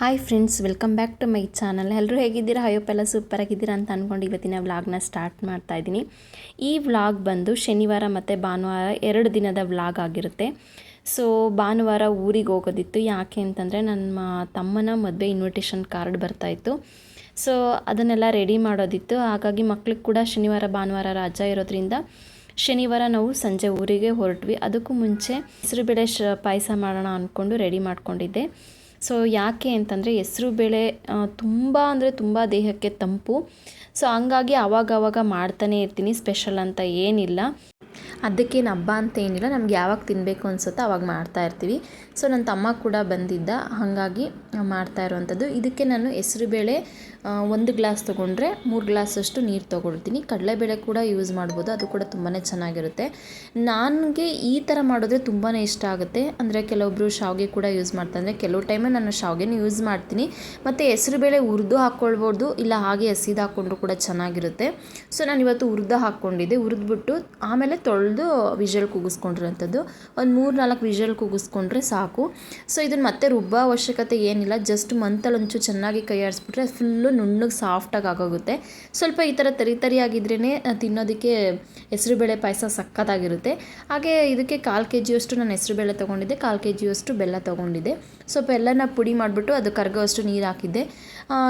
Hi friends welcome back to my channel ಎಲ್ಲರೂ ಹೇಗಿದ್ದೀರಾ? ಹಯೋಪ್ ಎಲ್ಲ ಸೂಪರ್ ಆಗಿದ್ದೀರಾ ಅಂತ ಅಂದ್ಕೊಂಡು ಇವತ್ತಿನ ವ್ಲಾಗ್ನ ಸ್ಟಾರ್ಟ್ ಮಾಡ್ತಾ ಇದ್ದೀನಿ. ಈ ವ್ಲಾಗ್ ಬಂದು ಶನಿವಾರ ಮತ್ತು ಭಾನುವಾರ ಎರಡು ದಿನದ ವ್ಲಾಗ್ ಆಗಿರುತ್ತೆ. ಸೊ ಭಾನುವಾರ ಊರಿಗೆ ಹೋಗೋದಿತ್ತು. ಯಾಕೆ ಅಂತಂದರೆ ನನ್ನ ತಮ್ಮನ ಮದುವೆ ಇನ್ವಿಟೇಷನ್ ಕಾರ್ಡ್ ಬರ್ತಾಯಿತ್ತು ಸೊ ಅದನ್ನೆಲ್ಲ ರೆಡಿ ಮಾಡೋದಿತ್ತು. ಹಾಗಾಗಿ ಮಕ್ಳಿಗೆ ಕೂಡ ಶನಿವಾರ, ಭಾನುವಾರ ರಜಾ ಇರೋದ್ರಿಂದ ಶನಿವಾರ ನಾವು ಸಂಜೆ ಊರಿಗೆ ಹೊರಟ್ವಿ. ಅದಕ್ಕೂ ಮುಂಚೆ ಹೆಸರುಬೇಳೆ ಶ ಪಾಯಸ ಮಾಡೋಣ ಅಂದ್ಕೊಂಡು ರೆಡಿ ಮಾಡ್ಕೊಂಡಿದ್ದೆ. ಸೊ ಯಾಕೆ ಅಂತಂದರೆ ಹೆಸ್ರು ಬೇಳೆ ತುಂಬ ಅಂದರೆ ತುಂಬ ದೇಹಕ್ಕೆ ತಂಪು. ಸೊ ಹಂಗಾಗಿ ಆವಾಗ ಆವಾಗ ಮಾಡ್ತಾನೆ ಇರ್ತೀನಿ, ಸ್ಪೆಷಲ್ ಅಂತ ಏನಿಲ್ಲ. ಅದಕ್ಕೇನು ಹಬ್ಬ ಅಂತ ಏನಿಲ್ಲ, ನಮ್ಗೆ ಯಾವಾಗ ತಿನ್ನಬೇಕು ಅನ್ಸುತ್ತೋ ಅವಾಗ ಮಾಡ್ತಾ ಇರ್ತೀವಿ. ಸೊ ನನ್ನ ತಮ್ಮ ಕೂಡ ಬಂದಿದ್ದ, ಹಾಗಾಗಿ ಮಾಡ್ತಾ ಇರುವಂಥದ್ದು. ಇದಕ್ಕೆ ನಾನು ಹೆಸ್ರುಬೇಳೆ ಒಂದು ಗ್ಲಾಸ್ ತೊಗೊಂಡ್ರೆ ಮೂರು ಗ್ಲಾಸಷ್ಟು ನೀರು ತೊಗೊಳ್ತೀನಿ. ಕಡಲೆಬೇಳೆ ಕೂಡ ಯೂಸ್ ಮಾಡ್ಬೋದು, ಅದು ಕೂಡ ತುಂಬಾ ಚೆನ್ನಾಗಿರುತ್ತೆ. ನನಗೆ ಈ ಥರ ಮಾಡಿದ್ರೆ ತುಂಬಾ ಇಷ್ಟ ಆಗುತ್ತೆ. ಅಂದರೆ ಕೆಲವೊಬ್ಬರು ಶಾವಿಗೆ ಕೂಡ ಯೂಸ್ ಮಾಡ್ತಾರೆ. ಅಂದರೆ ಕೆಲವು ಟೈಮಲ್ಲಿ ನಾನು ಶಾವಿಗೆನ ಯೂಸ್ ಮಾಡ್ತೀನಿ. ಮತ್ತು ಹೆಸ್ರುಬೇಳೆ ಹುರಿದು ಹಾಕ್ಕೊಳ್ಬೋದು, ಇಲ್ಲ ಹಾಗೆ ಹಸಿದು ಹಾಕ್ಕೊಂಡ್ರು ಕೂಡ ಚೆನ್ನಾಗಿರುತ್ತೆ. ಸೊ ನಾನು ಇವತ್ತು ಹುರಿದು ಹಾಕ್ಕೊಂಡಿದ್ದೆ. ಹುರಿದ್ಬಿಟ್ಟು ಆಮೇಲೆ ತೊಳೆದು ವಿಷಲ್ ಕೂಗಿಸ್ಕೊಂಡಿರೋಂಥದ್ದು ಒಂದು ಮೂರು ನಾಲ್ಕು ವಿಷಲ್ ಕೂಗಿಸ್ಕೊಂಡ್ರೆ ಸಾಕು. ಸೊ ಇದನ್ನು ಮತ್ತೆ ರುಬ್ಬೋ ಅವಶ್ಯಕತೆ ಏನಿಲ್ಲ. ಜಸ್ಟ್ ಮಂತಲ್ಲಿ ಒಂಚೂರು ಚೆನ್ನಾಗಿ ಕೈ ಆಡಿಸ್ಬಿಟ್ರೆ ಫುಲ್ಲು ನುಣ್ಣಗೆ ಸಾಫ್ಟಾಗಿ ಆಗೋಗುತ್ತೆ. ಸ್ವಲ್ಪ ಈ ಥರ ತರಿ ತರಿಯಾಗಿದ್ರೇ ತಿನ್ನೋದಕ್ಕೆ ಹೆಸರುಬೇಳೆ ಪಾಯಸ ಸಕ್ಕತ್ತಾಗಿರುತ್ತೆ ಹಾಗೆ ಇದಕ್ಕೆ ಕಾಲು ಕೆ ಜಿಯಷ್ಟು ನಾನು ಹೆಸರುಬೇಳೆ ತೊಗೊಂಡಿದ್ದೆ. ಕಾಲು ಕೆ ಜಿಯಷ್ಟು ಬೆಲ್ಲ ತೊಗೊಂಡಿದ್ದೆ. ಸ್ವಲ್ಪ ಎಲ್ಲನ ಪುಡಿ ಮಾಡಿಬಿಟ್ಟು ಅದು ಕರ್ಗೋವಷ್ಟು ನೀರು ಹಾಕಿದ್ದೆ.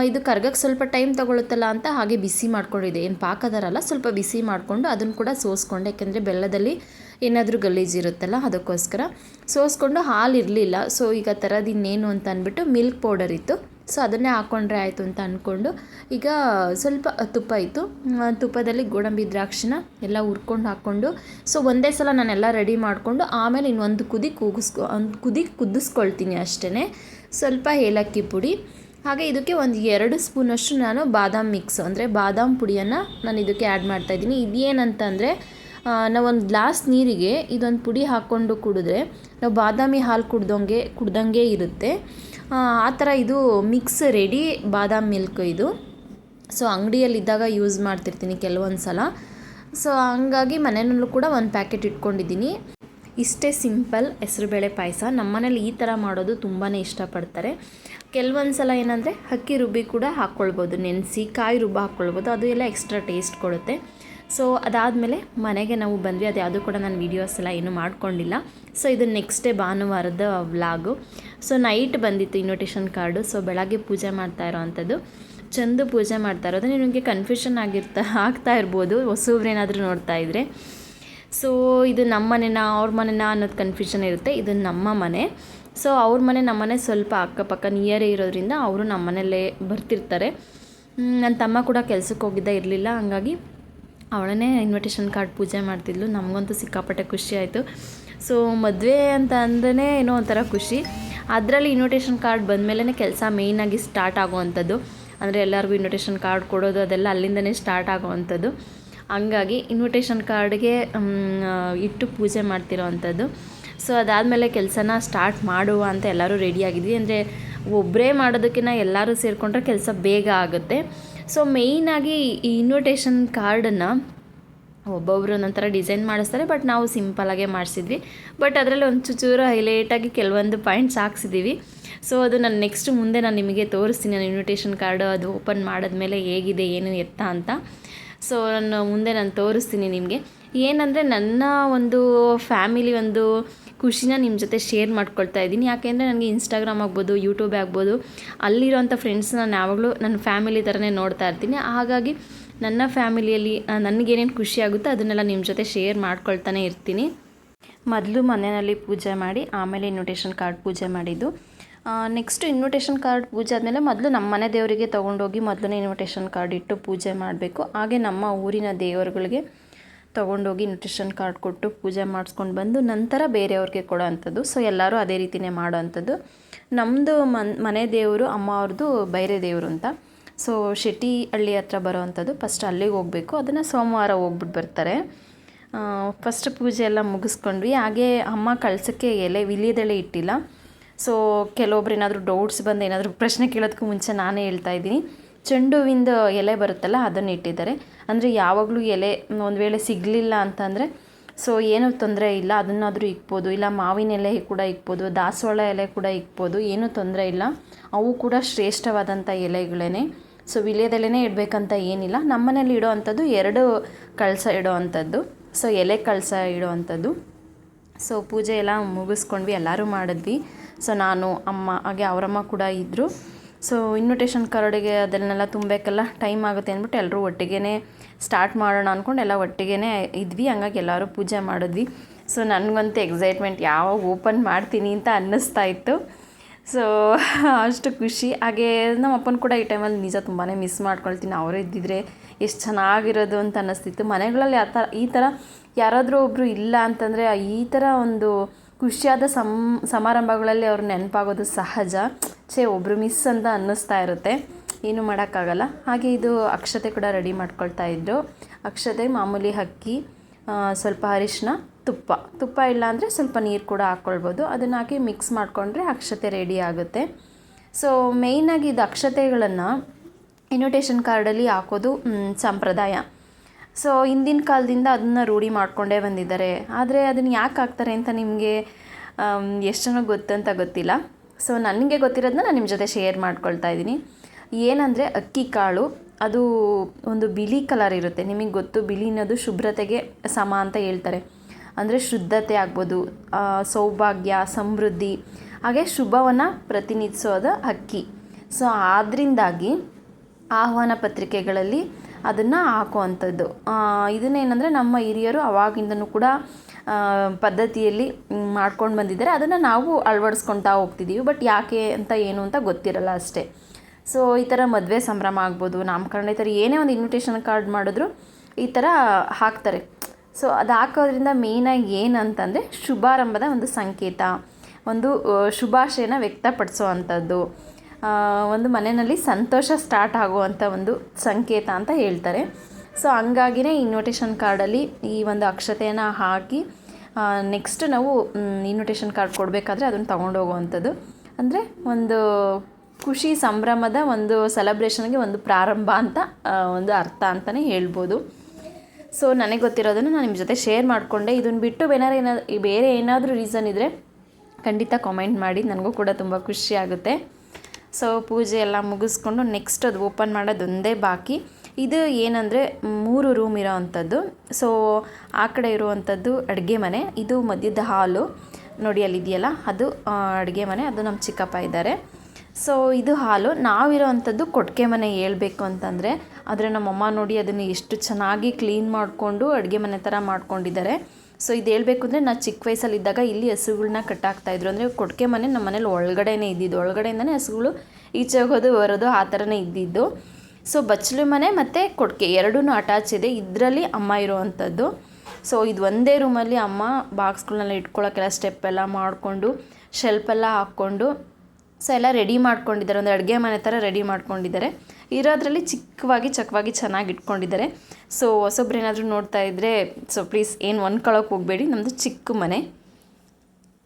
ಇದು ಕರ್ಗಕ್ಕೆ ಸ್ವಲ್ಪ ಟೈಮ್ ತೊಗೊಳುತ್ತಲ್ಲ ಅಂತ ಹಾಗೆ ಬಿಸಿ ಮಾಡ್ಕೊಂಡಿದ್ದೆ. ಏನು ಪಾಕದಾರಲ್ಲ, ಸ್ವಲ್ಪ ಬಿಸಿ ಮಾಡಿಕೊಂಡು ಅದನ್ನು ಕೂಡ ಸೋಸ್ಕೊಂಡೆ. ಯಾಕೆಂದರೆ ಬೆಲ್ಲದಲ್ಲಿ ಏನಾದರೂ ಗಲೀಜಿರುತ್ತಲ್ಲ ಅದಕ್ಕೋಸ್ಕರ. ಸೋಸ್ಕೊಂಡು ಹಾಲು ಇರಲಿಲ್ಲ. ಸೊ ಈಗ ತರೋದು ಇನ್ನೇನು ಅಂತ ಅಂದ್ಬಿಟ್ಟು ಮಿಲ್ಕ್ ಪೌಡರ್ ಇತ್ತು. ಸೊ ಅದನ್ನೇ ಹಾಕ್ಕೊಂಡ್ರೆ ಆಯಿತು ಅಂತ ಅಂದ್ಕೊಂಡು ಈಗ ಸ್ವಲ್ಪ ತುಪ್ಪ ಇತ್ತು. ತುಪ್ಪದಲ್ಲಿ ಗೋಡಂಬಿ, ದ್ರಾಕ್ಷಿನ ಎಲ್ಲ ಹುರ್ಕೊಂಡು ಹಾಕ್ಕೊಂಡು ಸೊ ಒಂದೇ ಸಲ ನಾನೆಲ್ಲ ರೆಡಿ ಮಾಡಿಕೊಂಡು ಆಮೇಲೆ ಇನ್ನೊಂದು ಕುದಿ ಕೂಗಿಸ್ಕೊ, ಒಂದು ಕುದಿ ಕುದಿಸ್ಕೊಳ್ತೀನಿ ಅಷ್ಟೇ ಸ್ವಲ್ಪ ಏಲಕ್ಕಿ ಪುಡಿ. ಹಾಗೆ ಇದಕ್ಕೆ ಒಂದು ಎರಡು ಸ್ಪೂನಷ್ಟು ನಾನು ಬಾದಾಮ್ ಮಿಕ್ಸ್ ಅಂದರೆ ಬಾದಾಮ್ ಪುಡಿಯನ್ನು ನಾನು ಇದಕ್ಕೆ ಆ್ಯಡ್ ಮಾಡ್ತಾಯಿದ್ದೀನಿ ಇದೇನಂತಂದರೆ ನಾವೊಂದು ಗ್ಲಾಸ್ ನೀರಿಗೆ ಇದೊಂದು ಪುಡಿ ಹಾಕ್ಕೊಂಡು ಕುಡಿದ್ರೆ ನಾವು ಬಾದಾಮಿ ಹಾಲು ಕುಡ್ದಂಗೆ ಕುಡ್ದಂಗೆ ಇರುತ್ತೆ. ಆ ಥರ ಇದು ಮಿಕ್ಸ್ ರೆಡಿ ಬಾದಾಮ್ ಮಿಲ್ಕ್ ಇದು. ಸೊ ಅಂಗಡಿಯಲ್ಲಿದ್ದಾಗ ಯೂಸ್ ಮಾಡ್ತಿರ್ತೀನಿ ಕೆಲವೊಂದು ಸಲ. ಸೊ ಹಂಗಾಗಿ ಮನೆಯಲ್ಲೂ ಕೂಡ ಒಂದು ಪ್ಯಾಕೆಟ್ ಇಟ್ಕೊಂಡಿದ್ದೀನಿ. ಇಷ್ಟೇ ಸಿಂಪಲ್ ಹೆಸರುಬೇಳೆ ಪಾಯಸ. ನಮ್ಮನೇಲಿ ಈ ಥರ ಮಾಡೋದು ತುಂಬಾ ಇಷ್ಟಪಡ್ತಾರೆ. ಕೆಲವೊಂದು ಸಲ ಏನಂದರೆ ಅಕ್ಕಿ ರುಬ್ಬಿ ಕೂಡ ಹಾಕ್ಕೊಳ್ಬೋದು ನೆನೆಸಿ ಕಾಯಿ ರುಬ್ಬ ಹಾಕ್ಕೊಳ್ಬೋದು ಅದು ಎಲ್ಲ ಎಕ್ಸ್ಟ್ರಾ ಟೇಸ್ಟ್ ಕೊಡುತ್ತೆ. ಸೊ ಅದಾದಮೇಲೆ ಮನೆಗೆ ನಾವು ಬಂದ್ವಿ. ಅದು ಯಾವುದೂ ಕೂಡ ನಾನು ವೀಡಿಯೋಸ್ ಎಲ್ಲ ಏನೂ ಮಾಡ್ಕೊಂಡಿಲ್ಲ. ಸೊ ಇದು ನೆಕ್ಸ್ಟ್ ಡೇ ಭಾನುವಾರದ ವ್ಲಾಗು ಸೊ ನೈಟ್ ಬಂದಿತ್ತು ಇನ್ವಿಟೇಷನ್ ಕಾರ್ಡು ಸೊ ಬೆಳಗ್ಗೆ ಪೂಜೆ ಮಾಡ್ತಾ ಇರೋವಂಥದ್ದು. ಚೆಂದ ಪೂಜೆ ಮಾಡ್ತಾ ಇರೋದು. ನಿಮಗೆ ಕನ್ಫ್ಯೂಷನ್ ಆಗಿರ್ತಾ, ಆಗ್ತಾ ಇರ್ಬೋದು. ಹೊಸಬ್ರೇನಾದರೂ ನೋಡ್ತಾ ಇದ್ದರೆ ಸೊ ಇದು ನಮ್ಮ ಮನೆನ, ಅವ್ರ ಮನೆನ ಅನ್ನೋದು ಕನ್ಫ್ಯೂಷನ್ ಇರುತ್ತೆ. ಇದು ನಮ್ಮ ಮನೆ. ಸೊ ಅವ್ರ ಮನೆ ನಮ್ಮ ಮನೆ ಸ್ವಲ್ಪ ಅಕ್ಕಪಕ್ಕ ನಿಯರೇ ಇರೋದ್ರಿಂದ ಅವರು ನಮ್ಮ ಮನೆಯಲ್ಲೇ ಬರ್ತಿರ್ತಾರೆ. ನನ್ನ ತಮ್ಮ ಕೂಡ ಕೆಲಸಕ್ಕೆ ಹೋಗಿದ್ದ ಇರಲಿಲ್ಲ. ಹಂಗಾಗಿ ಅವಳನ್ನೇ ಇನ್ವಿಟೇಷನ್ ಕಾರ್ಡ್ ಪೂಜೆ ಮಾಡ್ತಿದ್ಲು. ನಮಗಂತೂ ಸಿಕ್ಕಾಪಟ್ಟೆ ಖುಷಿ ಆಯಿತು. ಸೊ ಮದುವೆ ಅಂತ ಅಂದ್ರೆ ಏನೋ ಒಂಥರ ಖುಷಿ. ಅದರಲ್ಲಿ ಇನ್ವಿಟೇಷನ್ ಕಾರ್ಡ್ ಬಂದಮೇಲೆ ಕೆಲಸ ಮೇಯ್ನಾಗಿ ಸ್ಟಾರ್ಟ್ ಆಗುವಂಥದ್ದು. ಅಂದರೆ ಎಲ್ಲರಿಗೂ ಇನ್ವಿಟೇಷನ್ ಕಾರ್ಡ್ ಕೊಡೋದು ಅದೆಲ್ಲ ಅಲ್ಲಿಂದನೇ ಸ್ಟಾರ್ಟ್ ಆಗುವಂಥದ್ದು. ಹಂಗಾಗಿ ಇನ್ವಿಟೇಷನ್ ಕಾರ್ಡ್ಗೆ ಇಟ್ಟು ಪೂಜೆ ಮಾಡ್ತಿರೋ ಅಂಥದ್ದು ಸೊ ಅದಾದಮೇಲೆ ಕೆಲಸನ ಸ್ಟಾರ್ಟ್ ಮಾಡುವ ಅಂತ ಎಲ್ಲರೂ ರೆಡಿಯಾಗಿದ್ವಿ ಅಂದರೆ ಒಬ್ಬರೇ ಮಾಡೋದಕ್ಕಿಂತ ಎಲ್ಲರೂ ಸೇರಿಕೊಂಡ್ರೆ ಕೆಲಸ ಬೇಗ ಆಗುತ್ತೆ. ಸೊ ಮೇಯ್ನಾಗಿ ಈ ಇನ್ವಿಟೇಷನ್ ಕಾರ್ಡನ್ನು ಒಬ್ಬೊಬ್ಬರು ಒಂಥರ ಡಿಸೈನ್ ಮಾಡಿಸ್ತಾರೆ ಬಟ್ ನಾವು ಸಿಂಪಲಾಗೆ ಮಾಡಿಸಿದ್ವಿ. ಬಟ್ ಅದರಲ್ಲಿ ಒಂದು ಚೂಚೂರು ಹೈಲೈಟಾಗಿ ಕೆಲವೊಂದು ಪಾಯಿಂಟ್ಸ್ ಹಾಕ್ಸಿದ್ದೀವಿ ಸೊ ಅದು ನಾನು ನೆಕ್ಸ್ಟ್ ಮುಂದೆ ನಾನು ನಿಮಗೆ ತೋರಿಸ್ತೀನಿ ನಾನು ಇನ್ವಿಟೇಷನ್ ಕಾರ್ಡು ಅದು ಓಪನ್ ಮಾಡಿದ್ಮೇಲೆ ಹೇಗಿದೆ, ಏನು ಎತ್ತ ಅಂತ. ಸೊ ನಾನು ಮುಂದೆ ನಾನು ತೋರಿಸ್ತೀನಿ ನಿಮಗೆ. ಏನಂದರೆ ನನ್ನ ಒಂದು ಫ್ಯಾಮಿಲಿ ಒಂದು ಖುಷಿನ ನಿಮ್ಮ ಜೊತೆ ಶೇರ್ ಮಾಡ್ಕೊಳ್ತಾ ಇದ್ದೀನಿ. ಯಾಕೆಂದರೆ ನನಗೆ ಇನ್ಸ್ಟಾಗ್ರಾಮ್ ಆಗ್ಬೋದು ಯೂಟ್ಯೂಬ್ ಆಗ್ಬೋದು ಅಲ್ಲಿರೋಂಥ ಫ್ರೆಂಡ್ಸ್ ನಾನು ಯಾವಾಗಲೂ ನನ್ನ ಫ್ಯಾಮಿಲಿ ಥರನೇ ನೋಡ್ತಾ ಇರ್ತೀನಿ. ಹಾಗಾಗಿ ನನ್ನ ಫ್ಯಾಮಿಲಿಯಲ್ಲಿ ನನಗೇನೇನು ಖುಷಿ ಆಗುತ್ತೋ ಅದನ್ನೆಲ್ಲ ನಿಮ್ಮ ಜೊತೆ ಶೇರ್ ಮಾಡ್ಕೊಳ್ತಾನೆ ಇರ್ತೀನಿ. ಮೊದಲು ಮನೆಯಲ್ಲಿ ಪೂಜೆ ಮಾಡಿ, ಆಮೇಲೆ ಇನ್ವಿಟೇಷನ್ ಕಾರ್ಡ್ ಪೂಜೆ ಮಾಡಿದ್ದು. ನೆಕ್ಸ್ಟು ಇನ್ವಿಟೇಷನ್ ಕಾರ್ಡ್ ಪೂಜೆ ಆದಮೇಲೆ ಮೊದಲು ನಮ್ಮ ಮನೆ ದೇವರಿಗೆ ತೊಗೊಂಡೋಗಿ ಮೊದಲನೇ ಇನ್ವಿಟೇಷನ್ ಕಾರ್ಡ್ ಇಟ್ಟು ಪೂಜೆ ಮಾಡಬೇಕು. ಹಾಗೆ ನಮ್ಮ ಊರಿನ ದೇವರುಗಳಿಗೆ ತೊಗೊಂಡೋಗಿ ನ್ಯೂಟ್ರಿಷನ್ ಕಾರ್ಡ್ ಕೊಟ್ಟು ಪೂಜೆ ಮಾಡಿಸ್ಕೊಂಡು ಬಂದು ನಂತರ ಬೇರೆಯವ್ರಿಗೆ ಕೊಡೋ ಅಂಥದ್ದು ಸೊ ಎಲ್ಲರೂ ಅದೇ ರೀತಿಯೇ ಮಾಡೋ ಅಂಥದ್ದು ನಮ್ಮದು ಮನ್, ಮನೆ ದೇವರು, ಅಮ್ಮ ಅವ್ರದ್ದು ಬೈರೆ ದೇವರು ಅಂತ. ಸೊ ಶೆಟ್ಟಿ ಹಳ್ಳಿ ಹತ್ರ ಬರೋ ಅಂಥದ್ದು ಫಸ್ಟ್ ಅಲ್ಲಿಗೆ ಹೋಗಬೇಕು. ಅದನ್ನು ಸೋಮವಾರ ಹೋಗ್ಬಿಟ್ಟು ಬರ್ತಾರೆ. ಫಸ್ಟ್ ಪೂಜೆ ಎಲ್ಲ ಮುಗಿಸ್ಕೊಂಡ್ವಿ. ಹಾಗೆ ಅಮ್ಮ ಕಳ್ಸೋಕ್ಕೆ ಎಲೆ ವಿಲಿಯದೆಲೆ ಇಟ್ಟಿಲ್ಲ. ಸೊ ಕೆಲವೊಬ್ರು ಏನಾದರೂ ಡೌಟ್ಸ್ ಬಂದು ಏನಾದರೂ ಪ್ರಶ್ನೆ ಕೇಳೋದಕ್ಕೂ ಮುಂಚೆ ನಾನೇ ಹೇಳ್ತಾ ಇದ್ದೀನಿ. ಚೆಂಡು ಹೂವಿಂದ ಎಲೆ ಬರುತ್ತಲ್ಲ, ಅದನ್ನು ಇಟ್ಟಿದ್ದಾರೆ. ಅಂದರೆ ಯಾವಾಗಲೂ ಎಲೆ ಒಂದು ವೇಳೆ ಸಿಗಲಿಲ್ಲ ಅಂತಂದರೆ, ಸೊ ಏನೂ ತೊಂದರೆ ಇಲ್ಲ, ಅದನ್ನಾದರೂ ಇಕ್ಬೋದು. ಇಲ್ಲ, ಮಾವಿನ ಎಲೆ ಕೂಡ ಇಕ್ಬೋದು, ದಾಸವಾಳ ಎಲೆ ಕೂಡ ಇಕ್ಬೋದು, ಏನೂ ತೊಂದರೆ ಇಲ್ಲ. ಅವು ಕೂಡ ಶ್ರೇಷ್ಠವಾದಂಥ ಎಲೆಗಳೇ ಸೊ ವಿಳ್ಯದೆಲೆನೇ ಇಡಬೇಕಂತ ಏನಿಲ್ಲ. ನಮ್ಮನೇಲಿ ಇಡೋ ಅಂಥದ್ದು ಎರಡು ಕಳಸ ಇಡೋ ಅಂಥದ್ದು ಸೊ ಎಲೆ ಕಳಸ ಇಡೋ ಅಂಥದ್ದು ಸೊ ಪೂಜೆ ಎಲ್ಲ ಮುಗಿಸ್ಕೊಂಡ್ವಿ, ಎಲ್ಲರೂ ಮಾಡಿದ್ವಿ. ಸೊ ನಾನು, ಅಮ್ಮ, ಹಾಗೆ ಅವರಮ್ಮ ಕೂಡ ಇದ್ದರು ಸೊ ಇನ್ವಿಟೇಷನ್ ಕಾರ್ಡಿಗೆ ಅದನ್ನೆಲ್ಲ ತುಂಬಬೇಕಲ್ಲ? ಟೈಮ್ ಆಗುತ್ತೆ ಅಂದ್ಬಿಟ್ಟು ಎಲ್ಲರೂ ಒಟ್ಟಿಗೆ ಸ್ಟಾರ್ಟ್ ಮಾಡೋಣ ಅಂದ್ಕೊಂಡು ಎಲ್ಲ ಒಟ್ಟಿಗೆ ಇದ್ವಿ. ಹಂಗಾಗಿ ಎಲ್ಲರೂ ಪೂಜೆ ಮಾಡಿದ್ವಿ. ಸೊ ನನಗಂತೂ ಎಕ್ಸೈಟ್ಮೆಂಟ್ ಯಾವಾಗ ಓಪನ್ ಮಾಡ್ತೀನಿ ಅಂತ ಅನ್ನಿಸ್ತಾ ಇತ್ತು. ಸೊ ಅಷ್ಟು ಖುಷಿ. ಹಾಗೆ ನಮ್ಮ ಅಪ್ಪನ ಕೂಡ ಈ ಟೈಮಲ್ಲಿ ನಿಜ ತುಂಬಾ ಮಿಸ್ ಮಾಡ್ಕೊಳ್ತೀನಿ. ಅವರೇ ಇದ್ದಿದ್ರೆ ಎಷ್ಟು ಚೆನ್ನಾಗಿರೋದು ಅಂತ ಅನ್ನಿಸ್ತಿತ್ತು. ಮನೆಗಳಲ್ಲಿ ಆ ಥರ ಈ ಥರ ಯಾರಾದರೂ ಒಬ್ಬರು ಇಲ್ಲ ಅಂತಂದರೆ ಈ ಥರ ಒಂದು ಖುಷಿಯಾದ ಸಮ್, ಸಮಾರಂಭಗಳಲ್ಲಿ ಅವ್ರು ನೆನಪಾಗೋದು ಸಹಜ. ಛೇ ಒಬ್ಬರು ಮಿಸ್ ಅಂತ ಅನ್ನಿಸ್ತಾ ಇರುತ್ತೆ. ಏನೂ ಮಾಡೋಕ್ಕಾಗಲ್ಲ. ಹಾಗೆ ಇದು ಅಕ್ಷತೆ ಕೂಡ ರೆಡಿ ಮಾಡ್ಕೊಳ್ತಾ ಇದ್ದರು ಅಕ್ಷತೆ, ಮಾಮೂಲಿ ಅಕ್ಕಿ ಸ್ವಲ್ಪ ಅರಿಶಿನ, ತುಪ್ಪ. ತುಪ್ಪ ಇಲ್ಲ ಅಂದರೆ ಸ್ವಲ್ಪ ನೀರು ಕೂಡ ಹಾಕ್ಕೊಳ್ಬೋದು ಅದನ್ನು ಹಾಕಿ ಮಿಕ್ಸ್ ಮಾಡಿಕೊಂಡ್ರೆ ಅಕ್ಷತೆ ರೆಡಿ ಆಗುತ್ತೆ. ಸೊ ಮೇಯ್ನಾಗಿ ಇದು ಅಕ್ಷತೆಗಳನ್ನು ಇನ್ವಿಟೇಷನ್ ಕಾರ್ಡಲ್ಲಿ ಹಾಕೋದು ಸಂಪ್ರದಾಯ. ಸೊ ಹಿಂದಿನ ಕಾಲದಿಂದ ಅದನ್ನು ರೂಢಿ ಮಾಡಿಕೊಂಡೇ ಬಂದಿದ್ದಾರೆ. ಆದರೆ ಅದನ್ನು ಯಾಕೆ ಹಾಕ್ತಾರೆ ಅಂತ ನಿಮಗೆ ಎಷ್ಟು ಜನ ಗೊತ್ತಂತ ಗೊತ್ತಿಲ್ಲ. ಸೊ ನನಗೆ ಗೊತ್ತಿರೋದನ್ನ ನಾನು ನಿಮ್ಮ ಜೊತೆ ಶೇರ್ ಮಾಡ್ಕೊಳ್ತಾ ಇದ್ದೀನಿ. ಏನಂದರೆ ಅಕ್ಕಿ ಕಾಳು, ಅದು ಒಂದು ಬಿಳಿ ಕಲರ್ ಇರುತ್ತೆ. ನಿಮಗೆ ಗೊತ್ತು, ಬಿಳಿ ಅನ್ನೋದು ಶುಭ್ರತೆಗೆ ಸಮ ಅಂತ ಹೇಳ್ತಾರೆ. ಅಂದರೆ ಶುದ್ಧತೆ ಆಗ್ಬೋದು ಸೌಭಾಗ್ಯ, ಸಮೃದ್ಧಿ, ಹಾಗೆ ಶುಭವನ್ನು ಪ್ರತಿನಿಧಿಸೋದು ಅಕ್ಕಿ. ಸೊ ಆದ್ದರಿಂದಾಗಿ ಆಹ್ವಾನ ಪತ್ರಿಕೆಗಳಲ್ಲಿ ಅದನ್ನು ಹಾಕುವಂಥದ್ದು. ಇದನ್ನೇನಂದರೆ ನಮ್ಮ ಹಿರಿಯರು ಅವಾಗಿಂದನೂ ಕೂಡ ಪದ್ಧತಿಯಲ್ಲಿ ಮಾಡ್ಕೊಂಡು ಬಂದಿದ್ದಾರೆ. ಅದನ್ನು ನಾವು ಅಳವಡಿಸ್ಕೊಳ್ತಾ ಹೋಗ್ತಿದ್ದೀವಿ ಬಟ್ ಯಾಕೆ ಅಂತ ಏನು ಅಂತ ಗೊತ್ತಿರಲ್ಲ ಅಷ್ಟೇ. ಸೊ ಈ ಥರ ಮದುವೆ ಸಂಭ್ರಮ ಆಗ್ಬೋದು, ನಾಮಕರಣ, ಈ ಥರ ಏನೇ ಒಂದು ಇನ್ವಿಟೇಷನ್ ಕಾರ್ಡ್ ಮಾಡಿದ್ರು ಈ ಥರ ಹಾಕ್ತಾರೆ. ಸೊ ಅದು ಹಾಕೋದ್ರಿಂದ ಮೇಯ್ನಾಗಿ ಏನಂತಂದರೆ ಶುಭಾರಂಭದ ಒಂದು ಸಂಕೇತ, ಒಂದು ಶುಭಾಶಯನ ವ್ಯಕ್ತಪಡಿಸೋ ಅಂಥದ್ದು ಒಂದು ಮನೆಯಲ್ಲಿ ಸಂತೋಷ ಸ್ಟಾರ್ಟ್ ಆಗುವಂಥ ಒಂದು ಸಂಕೇತ ಅಂತ ಹೇಳ್ತಾರೆ. ಸೊ ಹಂಗಾಗಿನೇ ಇನ್ವಿಟೇಷನ್ ಕಾರ್ಡಲ್ಲಿ ಈ ಒಂದು ಅಕ್ಷತೆಯನ್ನು ಹಾಕಿ ನೆಕ್ಸ್ಟ್ ನಾವು ಇನ್ವಿಟೇಷನ್ ಕಾರ್ಡ್ ಕೊಡಬೇಕಾದ್ರೆ ಅದನ್ನು ತೊಗೊಂಡು ಹೋಗುವಂಥದ್ದು. ಅಂದರೆ ಒಂದು ಖುಷಿ ಸಂಭ್ರಮದ ಒಂದು ಸೆಲೆಬ್ರೇಷನ್ಗೆ ಒಂದು ಪ್ರಾರಂಭ ಅಂತ ಒಂದು ಅರ್ಥ ಅಂತಲೇ ಹೇಳ್ಬೋದು. ಸೊ ನನಗೆ ಗೊತ್ತಿರೋದನ್ನು ನಾನು ನಿಮ್ಮ ಜೊತೆ ಶೇರ್ ಮಾಡಿಕೊಂಡೆ. ಇದನ್ನು ಬಿಟ್ಟು ಬೇರೆ ಏನಾದ್ರು ಬೇರೆ ಏನಾದರೂ ರೀಸನ್ ಇದ್ದರೆ ಖಂಡಿತ ಕಾಮೆಂಟ್ ಮಾಡಿ. ನನಗೂ ಕೂಡ ತುಂಬ ಖುಷಿ ಆಗುತ್ತೆ. ಸೊ ಪೂಜೆ ಎಲ್ಲ ಮುಗಿಸ್ಕೊಂಡು ನೆಕ್ಸ್ಟ್ ಅದು ಓಪನ್ ಮಾಡೋದೊಂದೇ ಬಾಕಿ. ಇದು ಏನಂದರೆ ಮೂರು ರೂಮ್ ಇರೋ ಅಂಥದ್ದು ಸೊ ಆ ಕಡೆ ಇರುವಂಥದ್ದು ಅಡುಗೆ ಮನೆ, ಇದು ಮಧ್ಯದ ಹಾಲು. ನೋಡಿ ಅಲ್ಲಿದೆಯಲ್ಲ, ಅದು ಅಡುಗೆ ಮನೆ, ಅದು ನಮ್ಮ ಚಿಕ್ಕಪ್ಪ ಇದ್ದಾರೆ. ಸೊ ಇದು ಹಾಲು. ನಾವಿರೋ ಅಂಥದ್ದು ಕೊಟ್ಟಿಗೆ ಮನೆ ಹೇಳ್ಬೇಕು ಅಂತಂದರೆ, ಆದರೆ ನಮ್ಮಮ್ಮ ನೋಡಿ ಅದನ್ನು ಎಷ್ಟು ಚೆನ್ನಾಗಿ ಕ್ಲೀನ್ ಮಾಡಿಕೊಂಡು ಅಡುಗೆ ಮನೆ ಥರ ಮಾಡ್ಕೊಂಡಿದ್ದಾರೆ. ಸೊ ಇದು ಹೇಳಬೇಕು ಅಂದರೆ ನಾನು ಚಿಕ್ಕ ವಯಸ್ಸಲ್ಲಿದ್ದಾಗ ಇಲ್ಲಿ ಹಸುಗಳನ್ನ ಕಟ್ಟಾಕ್ತಾಯಿದ್ರು ಅಂದರೆ ಕೊಟ್ಟಿಗೆ ಮನೆ ನಮ್ಮ ಮನೇಲಿ ಒಳಗಡೆನೇ ಇದ್ದಿದ್ದು. ಒಳಗಡೆಯಿಂದನೇ ಹಸುಗಳು ಈಚೆ ಹೋಗೋದು ಬರೋದು ಆ ಥರನೇ ಇದ್ದಿದ್ದು. ಸೊ ಬಚ್ಚಲು ಮನೆ ಮತ್ತು ಕೊಟ್ಟಿಗೆ ಎರಡೂ ಅಟ್ಯಾಚ್ ಇದೆ. ಇದರಲ್ಲಿ ಅಮ್ಮ ಇರುವಂಥದ್ದು. ಸೊ ಇದು ಒಂದೇ ರೂಮಲ್ಲಿ ಅಮ್ಮ ಬಾಕ್ಸ್ಗಳನ್ನೆಲ್ಲ ಇಟ್ಕೊಳ್ಳೋಕ್ಕೆಲ್ಲ ಸ್ಟೆಪ್ ಎಲ್ಲ ಮಾಡಿಕೊಂಡು ಶೆಲ್ಫೆಲ್ಲ ಹಾಕ್ಕೊಂಡು ಸೊ ಎಲ್ಲ ರೆಡಿ ಮಾಡ್ಕೊಂಡಿದ್ದಾರೆ. ಒಂದು ಅಡುಗೆ ಮನೆ ಥರ ರೆಡಿ ಮಾಡ್ಕೊಂಡಿದ್ದಾರೆ. ಇರೋದ್ರಲ್ಲಿ ಚಿಕ್ಕವಾಗಿ, ಚಕ್ಕವಾಗಿ ಚೆನ್ನಾಗಿ ಇಟ್ಕೊಂಡಿದ್ದಾರೆ. ಸೊ ಹೊಸೊಬ್ರು ಏನಾದರೂ ನೋಡ್ತಾ ಇದ್ದರೆ ಸೊ ಪ್ಲೀಸ್ ಏನು ಹೊನ್ಕೊಳಕ್ಕೆ ಹೋಗಬೇಡಿ ನಮ್ಮದು ಚಿಕ್ಕ ಮನೆ.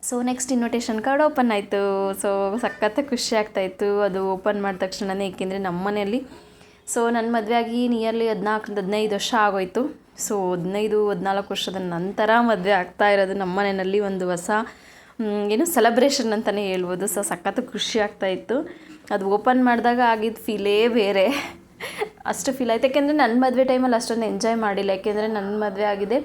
So next invitation card open ಆಯಿತು. ಸೊ ಸಖತ್ತ ಖುಷಿ ಆಗ್ತಾಯಿತ್ತು ಅದು ಓಪನ್ ಮಾಡಿದ ತಕ್ಷಣವೇ ಏಕೆಂದರೆ ನಮ್ಮ ಮನೆಯಲ್ಲಿ. ಸೊ ನನ್ನ ಮದುವೆ ಆಗಿ ನಿಯರ್ಲಿ ಹದಿನಾಲ್ಕರಿಂದ ಹದಿನೈದು ವರ್ಷ ಆಗೋಯ್ತು. ಸೊ ಹದಿನೈದು, ಹದಿನಾಲ್ಕು ವರ್ಷದ ನಂತರ ಮದುವೆ ಆಗ್ತಾ ಇರೋದು ನಮ್ಮ ಮನೆಯಲ್ಲಿ ಒಂದು ಹೊಸ ಏನು ಸೆಲೆಬ್ರೇಷನ್ ಅಂತಲೇ ಹೇಳ್ಬೋದು. ಸೊ ಸಖತ್ತು ಖುಷಿ ಆಗ್ತಾಯಿತ್ತು ಅದು ಓಪನ್ ಮಾಡಿದಾಗ ಆಗಿದ್ದ ಫೀಲೇ ಬೇರೆ. ಅಷ್ಟು ಫೀಲ್ ಆಯ್ತು. ಯಾಕೆಂದರೆ ನನ್ನ ಮದುವೆ ಟೈಮಲ್ಲಿ ಅಷ್ಟೊಂದು ಎಂಜಾಯ್ ಮಾಡಿಲ್ಲ. ಯಾಕೆಂದರೆ ನನ್ನ ಮದುವೆ ಆಗಿದೆ.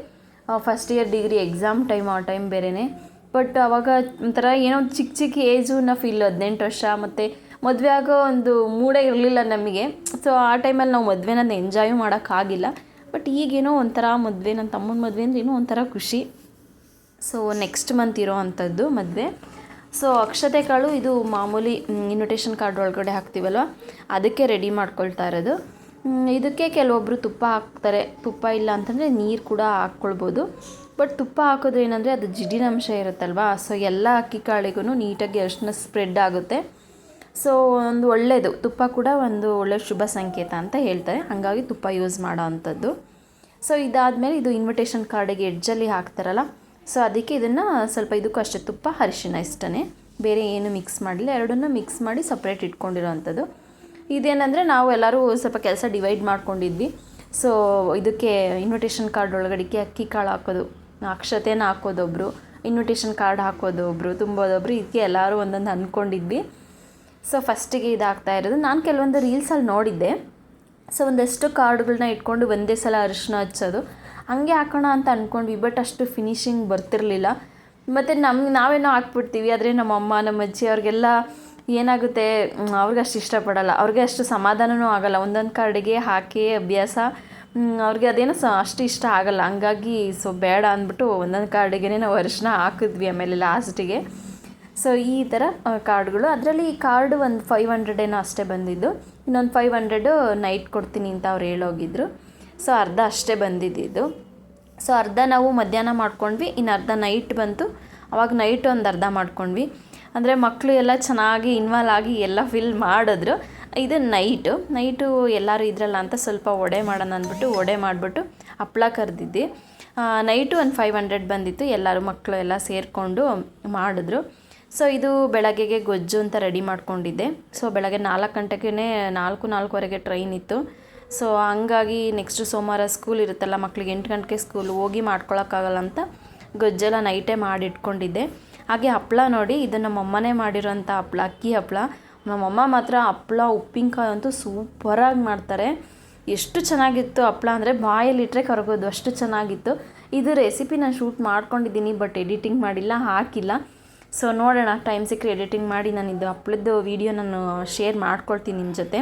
First year degree exam time ಆ ಟೈಮ್ ಬೇರೆಯೇ ಬಟ್ ಅವಾಗ ಒಂಥರ ಏನೋ ಒಂದು ಚಿಕ್ಕ ಚಿಕ್ಕ ಏಜು ನಾ ಫೀಲ್ ಹದಿನೆಂಟು ವರ್ಷ ಮತ್ತು ಮದುವೆ ಆಗೋ ಒಂದು ಮೂಡೇ ಇರಲಿಲ್ಲ ನಮಗೆ. ಸೊ ಆ ಟೈಮಲ್ಲಿ ನಾವು ಮದುವೆನ ಎಂಜಾಯು ಮಾಡೋಕ್ಕಾಗಿಲ್ಲ ಬಟ್ ಈಗೇನೋ ಒಂಥರ ಮದುವೆ ನನ್ನ ತಮ್ಮನ ಮದುವೆ ಅಂದ್ರೆ ಏನೋ ಒಂಥರ ಖುಷಿ. ಸೊ ನೆಕ್ಸ್ಟ್ ಮಂತ್ ಇರೋ ಅಂಥದ್ದು ಮದುವೆ. ಸೊ ಅಕ್ಷತೆ ಕಾಳು ಇದು ಮಾಮೂಲಿ ಇನ್ವಿಟೇಷನ್ ಕಾರ್ಡ್ ಒಳಗಡೆ ಹಾಕ್ತೀವಲ್ವ? ಅದಕ್ಕೆ ರೆಡಿ ಮಾಡ್ಕೊಳ್ತಾ ಇರೋದು. ಇದಕ್ಕೆ ಕೆಲವೊಬ್ಬರು ತುಪ್ಪ ಹಾಕ್ತಾರೆ. ತುಪ್ಪ ಇಲ್ಲ ಅಂತಂದರೆ ನೀರು ಕೂಡ ಹಾಕ್ಕೊಳ್ಬೋದು. ಬಟ್ ತುಪ್ಪ ಹಾಕೋದು ಏನಂದರೆ ಅದು ಜಿಡ್ಡಿನಂಶ ಇರುತ್ತಲ್ವಾ? ಸೊ ಎಲ್ಲ ಅಕ್ಕಿ ಕಾಳಿಗೂ ನೀಟಾಗಿ ಅರಿಶಿನ ಸ್ಪ್ರೆಡ್ ಆಗುತ್ತೆ. ಸೊ ಒಂದು ಒಳ್ಳೆಯದು ತುಪ್ಪ ಕೂಡ ಒಂದು ಒಳ್ಳೆಯ ಶುಭ ಸಂಕೇತ ಅಂತ ಹೇಳ್ತಾರೆ. ಹಾಗಾಗಿ ತುಪ್ಪ ಯೂಸ್ ಮಾಡೋ ಅಂಥದ್ದು. ಸೊ ಇದಾದಮೇಲೆ ಇದು ಇನ್ವಿಟೇಷನ್ ಕಾರ್ಡಿಗೆ ಎಡ್ಜಲ್ಲಿ ಹಾಕ್ತಾರಲ್ಲ ಸೊ ಅದಕ್ಕೆ ಇದನ್ನು ಸ್ವಲ್ಪ ಇದಕ್ಕೂ ಅಷ್ಟೇ ತುಪ್ಪ ಅರಿಶಿನ ಇಷ್ಟನೇ. ಬೇರೆ ಏನು ಮಿಕ್ಸ್ ಮಾಡಲಿಲ್ಲ ಎರಡನ್ನೂ ಮಿಕ್ಸ್ ಮಾಡಿ ಸಪ್ರೇಟ್ ಇಟ್ಕೊಂಡಿರೋ ಅಂಥದ್ದು ಇದೇನಂದರೆ ನಾವು ಎಲ್ಲರೂ ಸ್ವಲ್ಪ ಕೆಲಸ ಡಿವೈಡ್ ಮಾಡ್ಕೊಂಡಿದ್ವಿ. ಸೊ ಇದಕ್ಕೆ ಇನ್ವಿಟೇಷನ್ ಕಾರ್ಡ್ ಒಳಗಡೆಗೆ ಅಕ್ಕಿ ಕಾಳು ಹಾಕೋದು, ಅಕ್ಷತೆನ ಹಾಕೋದೊಬ್ರು ಇನ್ವಿಟೇಷನ್ ಕಾರ್ಡ್ ಹಾಕೋದು ಹಾಕೋದೊಬ್ರು, ತುಂಬೋದೊಬ್ರು, ಇದಕ್ಕೆ ಎಲ್ಲರೂ ಒಂದೊಂದು ಅಂದ್ಕೊಂಡಿದ್ವಿ. ಸೊ ಫಸ್ಟಿಗೆ ಇದಾಗ್ತಾ ಇರೋದು. ನಾನು ಕೆಲವೊಂದು ರೀಲ್ಸಲ್ಲಿ ನೋಡಿದ್ದೆ. ಸೊ ಒಂದಷ್ಟು ಕಾರ್ಡ್ಗಳನ್ನ ಇಟ್ಕೊಂಡು ಒಂದೇ ಸಲ ಅರಿಶಿನ ಹಚ್ಚೋದು. ಹಂಗೆ ಹಾಕೋಣ ಅಂತ ಅಂದ್ಕೊಂಡ್ವಿ ಬಟ್ ಅಷ್ಟು ಫಿನಿಶಿಂಗ್ ಬರ್ತಿರಲಿಲ್ಲ. ಮತ್ತು ನಮ್ಗೆ ನಾವೇನೋ ಹಾಕ್ಬಿಡ್ತೀವಿ, ಆದರೆ ನಮ್ಮ ಅಮ್ಮ, ನಮ್ಮ ಅಜ್ಜಿ ಅವ್ರಿಗೆಲ್ಲ ಏನಾಗುತ್ತೆ ಅವ್ರಿಗೆ ಅಷ್ಟು ಇಷ್ಟಪಡಲ್ಲ. ಅವ್ರಿಗೆ ಅಷ್ಟು ಸಮಾಧಾನವೂ ಆಗಲ್ಲ. ಒಂದೊಂದು ಕಾರ್ಡಿಗೆ ಹಾಕಿ ಅಭ್ಯಾಸ ಅವ್ರಿಗೆ ಅದೇನೋ ಸ, ಅಷ್ಟು ಇಷ್ಟ ಆಗಲ್ಲ. ಹಂಗಾಗಿ ಸೊ ಬೇಡ ಅಂದ್ಬಿಟ್ಟು ಒಂದೊಂದು ಕಾರ್ಡಿಗೆ ನಾವು ಅರಿಶಿನ ಹಾಕಿದ್ವಿ ಆಮೇಲೆ ಲಾಸ್ಟಿಗೆ ಸೊ ಈ ಥರ ಕಾರ್ಡ್ಗಳು ಅದರಲ್ಲಿ ಈ ಕಾರ್ಡ್ ಒಂದು ಫೈವ್ ಹಂಡ್ರೆಡ್ ಏನೋ ಅಷ್ಟೇ ಬಂದಿದ್ದು. ಇನ್ನೊಂದು ಫೈವ್ ಹಂಡ್ರೆಡು ನೈಟ್ ಕೊಡ್ತೀನಿ ಅಂತ ಅವ್ರು ಹೇಳೋಗಿದ್ರು. ಸೊ ಅರ್ಧ ಅಷ್ಟೇ ಬಂದಿದ್ದಿದ್ದು ಸೊ ಅರ್ಧ ನಾವು ಮಧ್ಯಾಹ್ನ ಮಾಡ್ಕೊಂಡ್ವಿ, ಇನ್ನು ಅರ್ಧ ನೈಟ್ ಬಂತು. ಅವಾಗ ನೈಟ್ ಒಂದು ಅರ್ಧ ಮಾಡ್ಕೊಂಡ್ವಿ. ಅಂದರೆ ಮಕ್ಕಳು ಎಲ್ಲ ಚೆನ್ನಾಗಿ ಇನ್ವಾಲ್ವ್ ಆಗಿ ಎಲ್ಲ ಫಿಲ್ ಮಾಡಿದ್ರು. ಇದು ನೈಟು ನೈಟು ಎಲ್ಲರೂ ಇದ್ರಲ್ಲ ಅಂತ ಸ್ವಲ್ಪ ಒಡೆ ಮಾಡೋಣ ಅಂದ್ಬಿಟ್ಟು ಒಡೆ ಮಾಡಿಬಿಟ್ಟು ಹಪ್ಳ ಕರೆದಿದ್ದು ನೈಟು ಒಂದು ಫೈವ್ ಹಂಡ್ರೆಡ್ ಬಂದಿತ್ತು, ಎಲ್ಲರೂ ಮಕ್ಕಳು ಎಲ್ಲ ಸೇರಿಕೊಂಡು ಮಾಡಿದ್ರು. ಸೊ ಇದು ಬೆಳಗ್ಗೆಗೆ ಗೊಜ್ಜು ಅಂತ ರೆಡಿ ಮಾಡಿಕೊಂಡಿದ್ದೆ. ಸೊ ಬೆಳಗ್ಗೆ ನಾಲ್ಕು ಗಂಟೆಗೆ ನಾಲ್ಕು ನಾಲ್ಕುವರೆಗೆ ಟ್ರೈನ್ ಇತ್ತು. ಸೊ ಹಂಗಾಗಿ ನೆಕ್ಸ್ಟ್ ಸೋಮವಾರ ಸ್ಕೂಲ್ ಇರುತ್ತಲ್ಲ, ಮಕ್ಳಿಗೆ ಎಂಟು ಗಂಟೆಗೆ ಸ್ಕೂಲ್ ಹೋಗಿ ಮಾಡ್ಕೊಳಕ್ಕಾಗಲ್ಲ ಅಂತ ಗೊಜ್ಜೆಲ್ಲ ನೈಟೇ ಮಾಡಿಟ್ಕೊಂಡಿದ್ದೆ. ಹಾಗೆ ಹಪ್ಪಳ ನೋಡಿ, ಇದು ನಮ್ಮಮ್ಮನೇ ಮಾಡಿರೋಂಥ ಹಪ್ಪಳ ಅಕ್ಕಿ ಹಪ್ಪಳ ನಮ್ಮಮ್ಮ ಮಾತ್ರ ಹಪ್ಪಳ ಉಪ್ಪಿನಕಾಯಿ ಅಂತೂ ಸೂಪರಾಗಿ ಮಾಡ್ತಾರೆ. ಎಷ್ಟು ಚೆನ್ನಾಗಿತ್ತು ಹಪ್ಪಳ ಅಂದರೆ ಬಾಯಲ್ಲಿ ಇಟ್ಟರೆ ಕರಗೋದು, ಅಷ್ಟು ಚೆನ್ನಾಗಿತ್ತು. ಇದು ರೆಸಿಪಿ ನಾನು ಶೂಟ್ ಮಾಡ್ಕೊಂಡಿದ್ದೀನಿ ಬಟ್ ಎಡಿಟಿಂಗ್ ಮಾಡಿಲ್ಲ, ಹಾಕಿಲ್ಲ. ಸೊ ನೋಡೋಣ ಟೈಮ್ ಸಿಕ್ಕರೆ ಎಡಿಟಿಂಗ್ ಮಾಡಿ ನಾನು ಇದು ಹಪ್ಪಳದ್ದು ವೀಡಿಯೋ ನಾನು ಶೇರ್ ಮಾಡ್ಕೊಳ್ತೀನಿ ನಿಮ್ಮ ಜೊತೆ.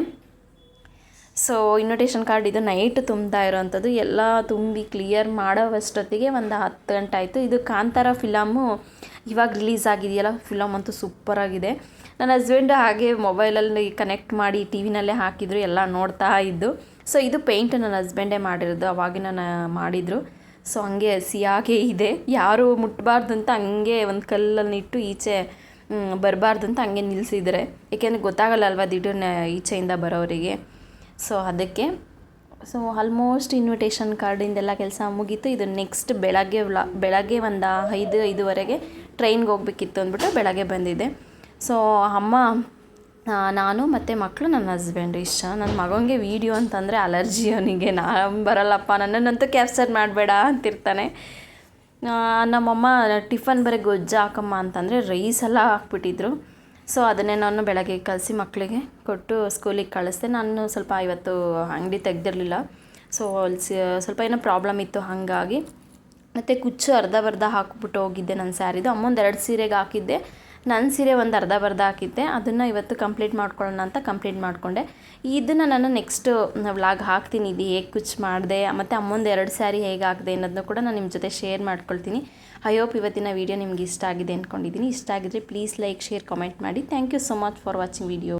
ಸೊ ಇನ್ವಿಟೇಷನ್ ಕಾರ್ಡ್ ಇದು ನೈಟ್ ತುಂಬ್ತಾ ಇರೋವಂಥದ್ದು. ಎಲ್ಲ ತುಂಬಿ ಕ್ಲಿಯರ್ ಮಾಡೋವಷ್ಟೊತ್ತಿಗೆ ಒಂದು ಹತ್ತು ಗಂಟೆ ಆಯಿತು. ಇದು ಕಾಂತಾರ ಫಿಲಮು ಇವಾಗ ರಿಲೀಸ್ ಆಗಿದೆಯಲ್ಲ ಫಿಲಮ್ ಅಂತೂ ಸೂಪರಾಗಿದೆ ನನ್ನ ಹಸ್ಬೆಂಡ್ ಹಾಗೆ ಮೊಬೈಲಲ್ಲಿ ಕನೆಕ್ಟ್ ಮಾಡಿ ಟಿ ವಿನಲ್ಲೇ ಹಾಕಿದ್ರು, ಎಲ್ಲ ನೋಡ್ತಾ ಇದ್ದು. ಸೊ ಇದು ಪೇಂಟ್ ನನ್ನ ಹಸ್ಬೆಂಡೇ ಮಾಡಿರೋದು ನಾನು ಮಾಡಿದರು. ಸೊ ಹಂಗೆ ಹಸಿಯಾಗೇ ಇದೆ. ಯಾರು ಮುಟ್ಟಬಾರ್ದು ಅಂತ ಹಂಗೆ ಒಂದು ಕಲ್ಲನ್ನು ಇಟ್ಟು ಈಚೆ ಬರಬಾರ್ದು ಅಂತ ಹಂಗೆ ನಿಲ್ಲಿಸಿದರೆ ಏಕೆಂದರೆ ಗೊತ್ತಾಗಲ್ಲ ಅಲ್ವಾ, ದಿಢೀರ್ನ ಈಚೆಯಿಂದ ಬರೋರಿಗೆ. ಸೊ ಅದಕ್ಕೆ ಸೊ ಆಲ್ಮೋಸ್ಟ್ ಇನ್ವಿಟೇಷನ್ ಕಾರ್ಡಿಂದೆಲ್ಲ ಕೆಲಸ ಮುಗೀತು. ಇದು ನೆಕ್ಸ್ಟ್ ಬೆಳಗ್ಗೆ ಬೆಳಗ್ಗೆ ಒಂದು ಐದು, ಐದುವರೆಗೆ ಟ್ರೈನ್ಗೆ ಹೋಗ್ಬೇಕಿತ್ತು ಅಂದ್ಬಿಟ್ಟು ಬೆಳಗ್ಗೆ ಬಂದಿದ್ದೆ. ಸೊ ಅಮ್ಮ ನಾನು ಮತ್ತು ಮಕ್ಕಳು ನನ್ನ ಹಸ್ಬೆಂಡ್ ಇಷ್ಟ. ನನ್ನ ಮಗನಿಗೆ ವೀಡಿಯೋ ಅಂತಂದರೆ ಅಲರ್ಜಿ ಅವನಿಗೆ. ನಾನು ಬರಲ್ಲಪ್ಪ, ನನ್ನನ್ನಂತೂ ಕ್ಯಾಪ್ಚರ್ ಮಾಡಬೇಡ ಅಂತಿರ್ತಾನೆ. ನಮ್ಮಮ್ಮ ಟಿಫನ್ ಬರೀ ಗೊಜ್ಜು ಹಾಕಮ್ಮ ಅಂತಂದರೆ ರೈಸ್ ಎಲ್ಲ ಹಾಕ್ಬಿಟ್ಟಿದ್ರು. ಸೊ ಅದನ್ನೇ ನಾನು ಬೆಳಗ್ಗೆ ಕಲಸಿ ಮಕ್ಕಳಿಗೆ ಕೊಟ್ಟು ಸ್ಕೂಲಿಗೆ ಕಳಿಸ್ದೆ. ನಾನು ಸ್ವಲ್ಪ ಇವತ್ತು ಅಂಗಡಿ ತೆಗ್ದಿರಲಿಲ್ಲ. ಸೊ ಅಲ್ಲಿ ಸ್ವಲ್ಪ ಏನೋ ಪ್ರಾಬ್ಲಮ್ ಇತ್ತು ಹಾಗಾಗಿ. ಮತ್ತು ಕುಚ್ಚು ಅರ್ಧ ಬರ್ಧ ಹಾಕ್ಬಿಟ್ಟು ಹೋಗಿದ್ದೆ ನನ್ನ ಸ್ಯಾರಿದು. ಅಮ್ಮೊಂದು ಎರಡು ಸೀರೆಗೆ ಹಾಕಿದ್ದೆ. ನನ್ನ ಸೀರೆ ಒಂದು ಅರ್ಧ ಬರ್ಧ ಹಾಕಿದ್ದೆ, ಅದನ್ನು ಇವತ್ತು ಕಂಪ್ಲೀಟ್ ಮಾಡ್ಕೊಳ್ಳೋಣ ಅಂತ ಕಂಪ್ಲೀಟ್ ಮಾಡಿಕೊಂಡೆ. ಇದನ್ನು ನಾನು ನೆಕ್ಸ್ಟ್ ವ್ಲಾಗ್ ಹಾಕ್ತೀನಿ, ಇದು ಹೇಗೆ ಕುಚ್ ಮಾಡಿದೆ, ಮತ್ತು ಅಮ್ಮೊಂದು ಎರಡು ಸ್ಯಾರಿ ಹೇಗೆ ಹಾಕಿದೆ ಅನ್ನೋದನ್ನ ಕೂಡ ನಾನು ನಿಮ್ಮ ಜೊತೆ ಶೇರ್ ಮಾಡ್ಕೊಳ್ತೀನಿ. ಐ ಹೋಪ್ ಇವತ್ತಿನ ವೀಡಿಯೋ ನಿಮ್ಗೆ ಇಷ್ಟ ಆಗಿದೆ ಅಂದ್ಕೊಂಡಿದ್ದೀನಿ ಇಷ್ಟ ಆಗಿದ್ರೆ ಪ್ಲೀಸ್ ಲೈಕ್ ಶೇರ್ ಕಮೆಂಟ್ ಮಾಡಿ. Thank you so much for watching video